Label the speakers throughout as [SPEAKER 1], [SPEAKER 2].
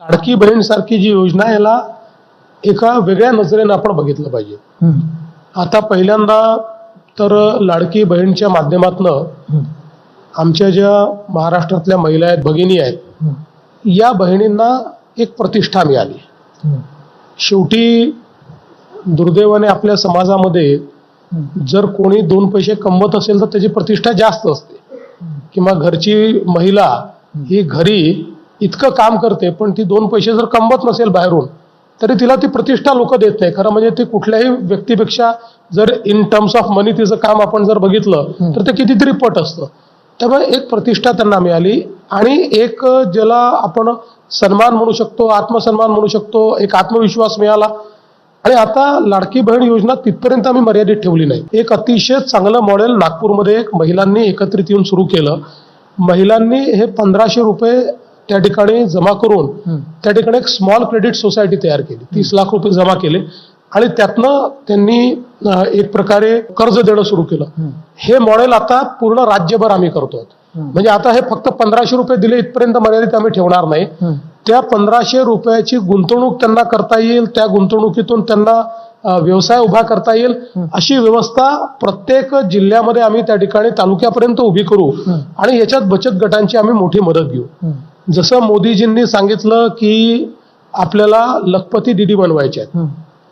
[SPEAKER 1] लाडकी बहीण सारखी जी योजना याला एका वेगळ्या नजरेनं आपण बघितलं पाहिजे. आता पहिल्यांदा तर लाडकी बहीणच्या माध्यमातनं आमच्या ज्या महाराष्ट्रातल्या महिला आहेत भगिनी आहेत या बहिणींना एक प्रतिष्ठा मिळाली. शेवटी दुर्दैवाने आपल्या समाजामध्ये जर कोणी दोन पैसे कमवत असेल तर त्याची प्रतिष्ठा जास्त असते. किंवा घरची महिला ही घरी इतकं काम करते पण ती दोन पैसे जर कमवत नसेल बाहेरून तरी तिला ती प्रतिष्ठा लोक देत नाही. खरं म्हणजे ते कुठल्याही व्यक्तीपेक्षा जर इन टर्म्स ऑफ मनी तिचं काम आपण जर बघितलं तर ते कितीतरी पट असतं. त्यामुळे एक प्रतिष्ठा त्यांना मिळाली आणि एक ज्याला आपण सन्मान म्हणू शकतो आत्मसन्मान म्हणू शकतो एक आत्मविश्वास मिळाला. आणि आता लाडकी बहीण योजना तिथपर्यंत आम्ही मर्यादित ठेवली नाही. एक अतिशय चांगलं मॉडेल नागपूरमध्ये एक महिलांनी एकत्रित येऊन सुरू केलं. महिलांनी हे पंधराशे रुपये त्या ठिकाणी जमा करून. त्या ठिकाणी एक स्मॉल क्रेडिट सोसायटी तयार केली तीस लाख रुपये जमा केले आणि त्यातनं त्यांनी एक प्रकारे कर्ज देणं सुरू केलं. हे मॉडेल आता पूर्ण राज्यभर आम्ही करतो. म्हणजे आता हे फक्त पंधराशे रुपये दिले इथपर्यंत मर्यादित आम्ही ठेवणार नाही. त्या पंधराशे रुपयाची गुंतवणूक त्यांना करता येईल त्या गुंतवणुकीतून त्यांना व्यवसाय उभा करता येईल अशी व्यवस्था प्रत्येक जिल्ह्यामध्ये आम्ही त्या ठिकाणी तालुक्यापर्यंत उभी करू आणि याच्यात बचत गटांची आम्ही मोठी मदत घेऊ. जसं मोदीजींनी सांगितलं की आपल्याला लखपती दिदी बनवायचे आहेत.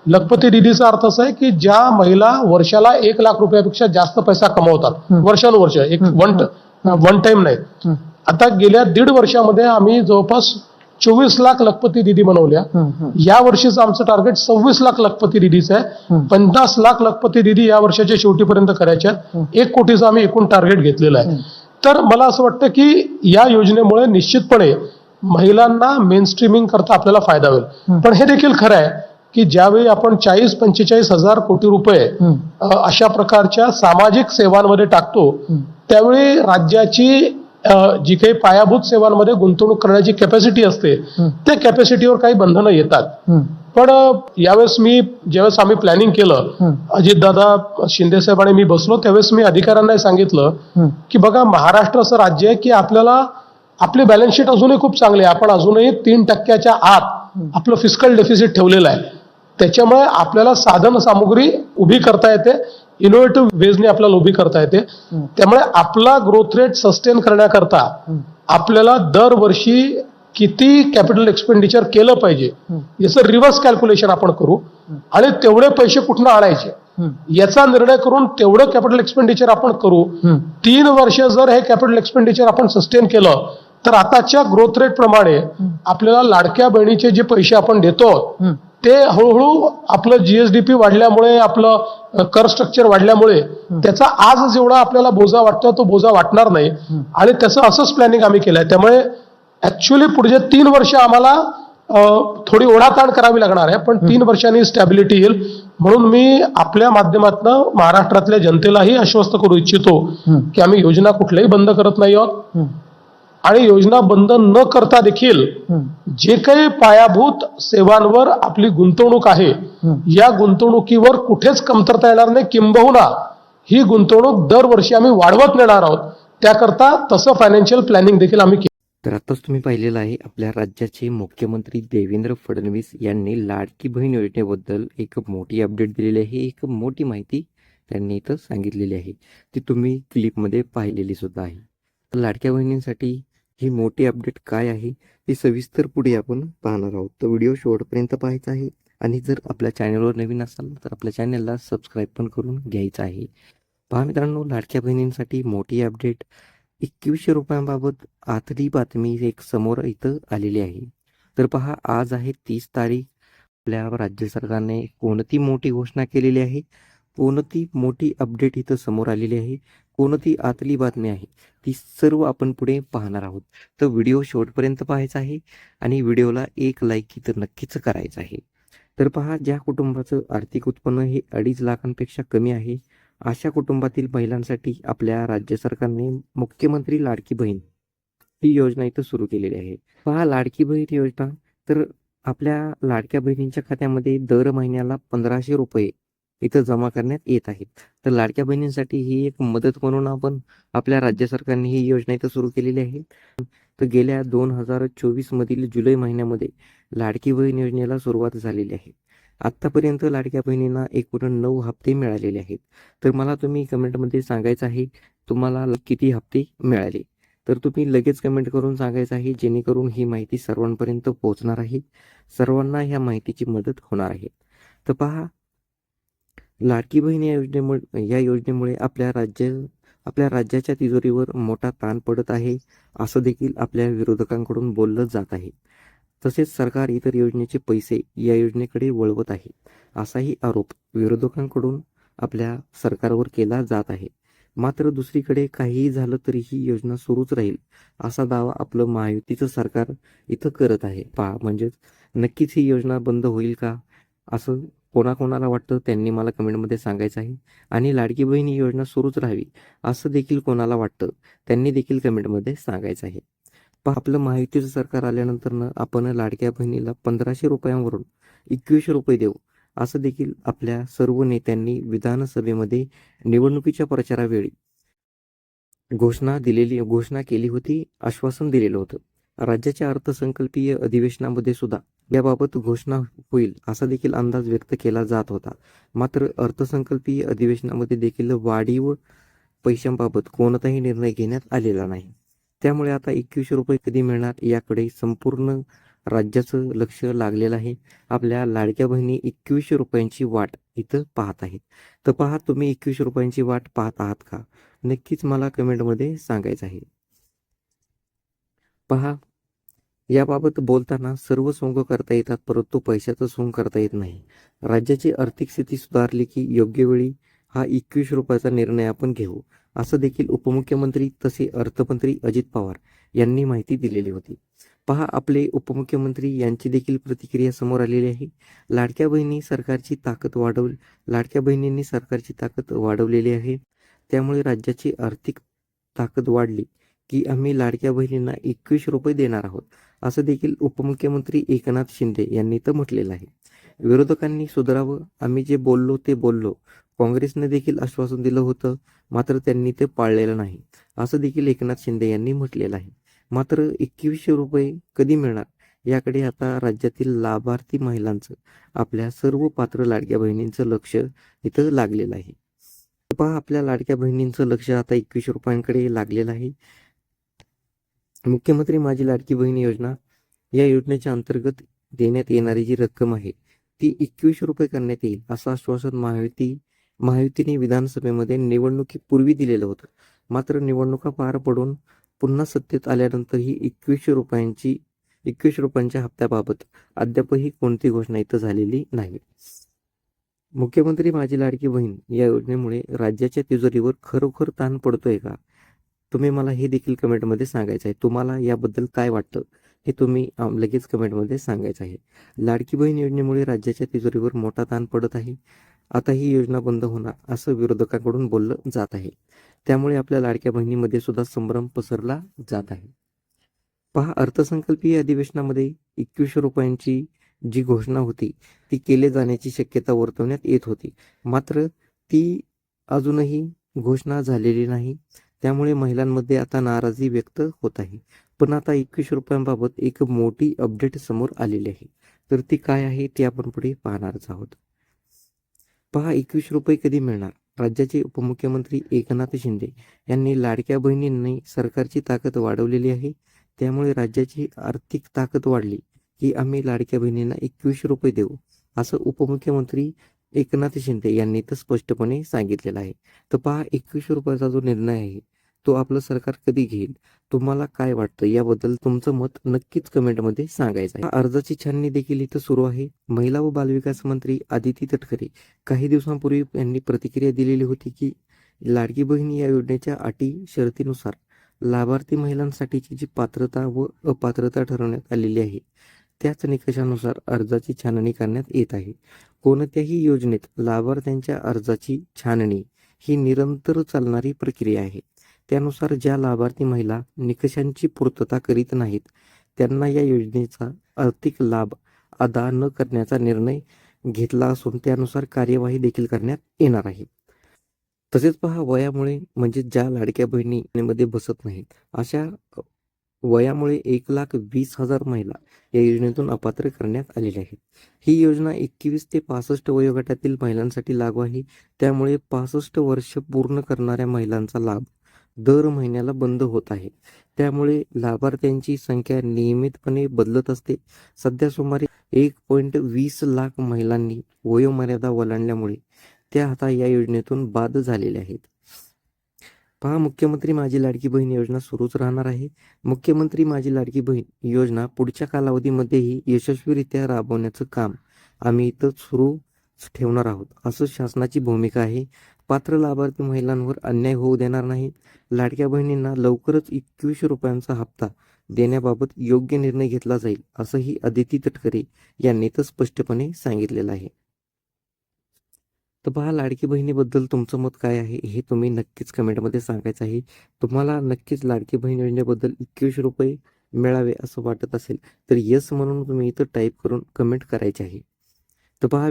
[SPEAKER 1] लखपती दिदीचा अर्थ असा आहे की ज्या महिला वर्षाला एक लाख रुपयापेक्षा जास्त पैसा कमवतात वर्षानुवर्ष एक वन वन टाइम नाही. आता गेल्या दीड वर्षामध्ये आम्ही जवळपास चोवीस लाख लखपती दिदी बनवल्या. या वर्षीचं आमचं टार्गेट सव्वीस लाख लखपती दिदीचं आहे. पन्नास लाख लखपती दिदी या वर्षाच्या शेवटीपर्यंत करायच्या आहेत. एक कोटीचं आम्ही एकूण टार्गेट घेतलेलं आहे तर मला असं वाटतं की या योजनेमुळे निश्चितपणे महिलांना मेन स्ट्रीमिंग करता आपल्याला फायदा होईल. पण हे देखील खरं आहे की ज्यावेळी आपण चाळीस पंचेचाळीस हजार कोटी रुपये अशा प्रकारच्या सामाजिक सेवांमध्ये टाकतो. त्यावेळी राज्याची जी काही पायाभूत सेवांमध्ये गुंतवणूक करण्याची कॅपॅसिटी असते त्या कॅपॅसिटीवर काही बंधनं येतात. पण यावेळेस मी ज्यावेळेस आम्ही प्लॅनिंग केलं. अजितदादा शिंदे साहेब आणि मी बसलो त्यावेळेस मी अधिकाऱ्यांना सांगितलं. की बघा महाराष्ट्र असं राज्य आहे की आपल्याला आपली बॅलन्स शीट अजूनही खूप चांगली आहे. आपण अजूनही तीन टक्क्याच्या आत आपलं फिजिकल डेफिसिट ठेवलेलं आहे. त्याच्यामुळे आपल्याला साधन सामुग्री उभी करता येते. इनोव्हेटिव्ह वेजने आपल्याला उभी करता येते. त्यामुळे आपला ग्रोथ रेट सस्टेन करण्याकरता आपल्याला दरवर्षी किती कॅपिटल एक्सपेंडिचर केलं पाहिजे याचं रिव्हर्स कॅल्क्युलेशन आपण करू. आणि तेवढे पैसे कुठनं आणायचे. याचा निर्णय करून तेवढं कॅपिटल एक्सपेंडिचर आपण करू. तीन वर्ष जर हे कॅपिटल एक्सपेंडिचर आपण सस्टेन केलं तर आताच्या ग्रोथ रेट प्रमाणे आपल्याला लाडक्या बहिणीचे जे पैसे आपण देतो. ते हळूहळू आपलं जीएसडीपी वाढल्यामुळे आपलं कर स्ट्रक्चर वाढल्यामुळे त्याचा आज जेवढा आपल्याला बोजा वाटतो तो बोजा वाटणार नाही. आणि त्याचं असंच प्लॅनिंग आम्ही केलंय. त्यामुळे ऍक्च्युली पुढचे तीन वर्ष आम्हाला थोडी ओढाताण करावी लागणार आहे पण तीन वर्षांनी स्टॅबिलिटी येईल. म्हणून मी आपल्या माध्यमातून महाराष्ट्रातल्या जनतेलाही आश्वस्त करू इच्छितो की आम्ही योजना कुठल्याही बंद करत नाही आहोत. आणि योजना बंद न करता देखील. जे काही पायाभूत सेवांवर आपली गुंतवणूक आहे या गुंतवणुकीवर कुठेच कमतरता येणार नाही. किंबहुना ही गुंतवणूक दरवर्षी आम्ही वाढवत नेणार आहोत. त्याकरता तसं फायनान्शियल प्लॅनिंग देखील आम्ही केलं.
[SPEAKER 2] तर आताच तुम्ही पाहिलेलं आहे आपल्या राज्याचे मुख्यमंत्री देवेंद्र फडणवीस यांनी लाडकी बहीण योजनेबद्दल एक मोठी अपडेट दिलेली आहे. एक मोठी माहिती त्यांनी इथं सांगितलेली आहे. ती तुम्ही क्लिपमध्ये पाहिलेली सुद्धा आहे. तर लाडक्या बहिणींसाठी ही मोठी अपडेट काय आहे ती सविस्तर पुढे आपण पाहणार आहोत. तर व्हिडिओ शेवटपर्यंत पाहायचा आहे आणि जर आपल्या चॅनलवर नवीन असाल तर आपल्या चॅनलला सबस्क्राईब पण करून घ्यायचं आहे. पहा मित्रांनो लाडक्या बहिणींसाठी मोठी अपडेट एकवीसशे रुपयांबाबत आतली बातमी एक समोर इथं आलेली आहे. तर पहा आज आहे तीस तारीख. आपल्या राज्य सरकारने कोणती मोठी घोषणा केलेली आहे? कोणती मोठी अपडेट इथं समोर आलेली आहे? कोणती आतली बातमी आहे? ती सर्व आपण पुढे पाहणार आहोत. तर व्हिडिओ शेवटपर्यंत पाहायचा आहे आणि व्हिडिओला एक लाईक इथं नक्कीच करायचं आहे. तर पहा ज्या कुटुंबाचं आर्थिक उत्पन्न हे अडीच लाखांपेक्षा कमी आहे अशा कुटुंबातील महिलांसाठी आपल्या राज्य सरकारने मुख्यमंत्री लाडकी बहीण ही योजना इथं सुरू केलेली आहे. पहा लाडकी बहीण योजना तर आपल्या लाडक्या बहिणींच्या खात्यामध्ये दर महिन्याला पंधराशे रुपये इथं जमा करण्यात येत आहेत. तर लाडक्या बहिणींसाठी ही एक मदत म्हणून आपण आपल्या राज्य सरकारने ही योजना इथं सुरू केलेली आहे. तर गेल्या दोन हजार चोवीस मधील जुलै महिन्यामध्ये लाडकी बहीण योजनेला सुरुवात झालेली आहे. आत्तापर्यंत लाडक्या बहिणींना एकूण नऊ हप्ते मिळालेले आहेत. तर मला तुम्ही कमेंटमध्ये सांगायचं आहे तुम्हाला किती हप्ते मिळाले? तर तुम्ही लगेच कमेंट करून सांगायचं आहे जेणेकरून ही माहिती सर्वांपर्यंत पोहोचणार आहे. सर्वांना ह्या माहितीची मदत होणार आहे. तर पहा लाडकी बहीण या योजनेमुळे या योजनेमुळे आपल्या राज्य आपल्या राज्याच्या तिजोरीवर मोठा ताण पडत आहे असं देखील आपल्या विरोधकांकडून बोललं जात आहे. तसेच सरकार इतर योजनेचे पैसे या योजनेकडे वळवत आहे. असाही आरोप विरोधकांकडून आपल्या सरकारवर केला जात आहे. मात्र दुसरीकडे काहीही झालं तरी ही योजना सुरूच राहील असा दावा आपलं महायुतीचं सरकार इथं करत आहे. पहा म्हणजेच नक्कीच ही योजना बंद होईल का असं कोणाकोणाला वाटतं त्यांनी मला कमेंटमध्ये सांगायचं आहे. आणि लाडकी बहीण ही योजना सुरूच राहावी असं देखील कोणाला वाटतं त्यांनी देखील कमेंटमध्ये सांगायचं आहे. आपलं महायुतीचं सरकार आल्यानंतरनं आपण लाडक्या बहिणीला पंधराशे रुपयांवरून एकवीसशे रुपये देऊ असं देखील आपल्या सर्व नेत्यांनी विधानसभेमध्ये निवडणुकीच्या प्रचारावेळी घोषणा दिलेली घोषणा केली होती आश्वासन दिलेलं होतं. राज्याच्या अर्थसंकल्पीय अधिवेशनामध्ये सुद्धा याबाबत घोषणा होईल असा देखील अंदाज व्यक्त केला जात होता. मात्र अर्थसंकल्पीय अधिवेशनामध्ये देखील वाढीव पैशांबाबत कोणताही निर्णय घेण्यात आलेला नाही. त्यामुळे आता एकवीसशे रुपये कधी मिळणार याकडे संपूर्ण राज्याचं लक्ष लागलेलं आहे. आपल्या लाडक्या बहिणी एकवीसशे रुपयांची वाट इथं पाहत आहेत. तर पहा तुम्ही एकवीसशे रुपयांची वाट पाहत आहात का? नक्कीच मला कमेंटमध्ये सांगायचं आहे. पहा याबाबत बोलताना सर्व सोंग करता येतात परंतु पैशाचं सोंग करता येत नाही. राज्याची आर्थिक स्थिती सुधारली की योग्य वेळी हा एकवीस रुपयाचा निर्णय आपण घेऊ. असं देखील उपमुख्यमंत्री तसे अर्थमंत्री अजित पवार यांनी माहिती दिलेली होती. पहा आपले उपमुख्यमंत्री यांची देखील प्रतिक्रिया समोर आलेली आहे. लाडक्या बहिणी सरकारची ताकद वाढव लाडक्या बहिणींनी सरकारची ताकद वाढवलेली आहे. त्यामुळे राज्याची आर्थिक ताकद वाढली की आम्ही लाडक्या बहिणींना एकवीस रुपये देणार आहोत असं देखील उपमुख्यमंत्री एकनाथ शिंदे यांनी तर म्हटलेलं आहे. विरोधकांनी सुधारावं आम्ही जे बोललो ते बोललो काँग्रेसने देखील आश्वासन दिलं होतं मात्र त्यांनी ते पाळलेलं नाही. असं देखील एकनाथ शिंदे यांनी म्हटलेलं आहे. मात्र एकवीसशे रुपये कधी मिळणार? याकडे आता राज्यातील लाभार्थी महिलांचं आपल्या सर्व पात्र लाडक्या बहिणींचं लक्ष इथं लागलेलं आहे. पहा आपल्या लाडक्या बहिणींचं लक्ष आता एकवीसशे रुपयांकडे लागलेलं आहे. मुख्यमंत्री माझी लाडकी बहीण योजना या योजनेच्या अंतर्गत देण्यात येणारी जी रक्कम आहे ती एकवीसशे रुपये करण्यात येईल असं आश्वासन महायुती महायुतीने विधानसभेमध्ये निवडणुकीपूर्वी दिलेलं होतं. मात्र निवडणुका पार पडून पुन्हा सत्तेत आल्यानंतर ही एकवीसशे रुपयांची एकवीसशे रुपयांच्या हप्त्याबाबत अद्यापही कोणती घोषणा इथं झालेली नाही. मुख्यमंत्री माझी लाडकी बहीण या योजनेमुळे राज्याच्या तिजोरीवर खरोखर ताण पडतोय का? तुम्ही मला हे देखील कमेंटमध्ये सांगायचं आहे. तुम्हाला याबद्दल काय वाटतं हे तुम्ही लगेच कमेंटमध्ये सांगायचं आहे. लाडकी बहीण योजनेमुळे राज्याच्या तिजोरीवर मोठा ताण पडत आहे. आता ही योजना बंद होणार असं विरोधकांकडून बोललं जात आहे. त्यामुळे आपल्या लाडक्या बहिणीमध्ये सुद्धा संभ्रम पसरला जात आहे. पहा अर्थसंकल्पीय अधिवेशनामध्ये एकवीसशे रुपयांची जी घोषणा होती ती केले जाण्याची शक्यता वर्तवण्यात येत होती. मात्र ती अजूनही घोषणा झालेली नाही. त्यामुळे महिलांमध्ये आता नाराजी व्यक्त होत आहे. पण आता एकवीस रुपयांबाबत एक मोठी अपडेट समोर आलेली आहे. तर ती काय आहे ती आपण पुढे पाहणारच आहोत. पहा एकवीस रुपये कधी मिळणार? राज्याचे उपमुख्यमंत्री एकनाथ शिंदे यांनी लाडक्या बहिणींनी सरकारची ताकद वाढवलेली आहे. त्यामुळे राज्याची आर्थिक ताकद वाढली की आम्ही लाडक्या बहिणींना एकवीस रुपये देऊ असं उपमुख्यमंत्री एकनाथ शिंदे यांनी तर स्पष्टपणे सांगितलेलं आहे. तर पहा एकवीस रुपयाचा जो निर्णय आहे तो आपलं सरकार कधी घेईल? तुम्हाला काय वाटतं? याबद्दल तुमचं मत नक्कीच कमेंटमध्ये सांगायचं आहे. अर्जाची छाननी देखील इथं सुरू आहे. महिला व बालविकास मंत्री आदिती तटकरे काही दिवसांपूर्वी यांनी प्रतिक्रिया दिलेली होती की लाडकी बहीण या योजनेच्या अटी शर्तीनुसार लाभार्थी महिलांसाठीची जी पात्रता व अपात्रता ठरवण्यात आलेली आहे त्याच निकषानुसार अर्जाची छाननी करण्यात येत आहे. कोणत्याही योजनेत लाभार्थ्यांच्या अर्जाची छाननी ही निरंतर चालणारी प्रक्रिया आहे. त्यानुसार ज्या लाभार्थी महिला निकषांची पूर्तता करीत नाहीत त्यांना या योजनेचा आर्थिक लाभ अदा न करण्याचा निर्णय घेतला असून त्यानुसार कार्यवाही देखील करण्यात येणार आहे. तसेच पहा वयामुळे म्हणजे ज्या लाडक्या बहिणीमध्ये बसत नाहीत अशा वयामुळे एक लाख वीस हजार महिला या योजनेतून अपात्र करण्यात आलेल्या आहेत. ही योजना एकवीस ते पासष्ट वयोगटातील महिलांसाठी लागू आहे. त्यामुळे पासष्ट वर्ष पूर्ण करणाऱ्या महिलांचा लाभ दर महिन्याला बंद होत आहे. त्यामुळे लाभार्थ्यांची संख्या नियमितपणे बदलत असते. सध्या सुमारे एक पॉईंट वीस लाख महिलांनी वयोमर्यादा ओलांडल्यामुळे त्या आता या योजनेतून बाद झालेल्या आहेत. पहा मुख्यमंत्री माझी लाडकी बहीण योजना सुरूच राहणार आहे. मुख्यमंत्री माझी लाडकी बहीण योजना पुढच्या कालावधीमध्येही यशस्वीरित्या राबवण्याचं काम आम्ही इथं सुरू ठेवणार आहोत. असं शासनाची भूमिका आहे. पात्र लाभार्थी महिलांवर अन्याय होऊ देणार नाही. लाडक्या बहिणींना लवकरच एकवीसशे रुपयांचा हप्ता देण्याबाबत योग्य निर्णय घेतला जाईल असंही अदिती तटकरे यांनी तर स्पष्टपणे सांगितलेलं आहे. तर पहा लाडकी बहिणीबद्दल तुमचं मत काय आहे हे तुम्ही नक्कीच कमेंटमध्ये सांगायचं आहे. तुम्हाला नक्कीच लाडकी बहीण योजनेबद्दल एकवीसशे रुपये मिळावे असं वाटत असेल तर यस म्हणून तुम्ही इथं टाईप करून कमेंट करायचे आहे. तर पहा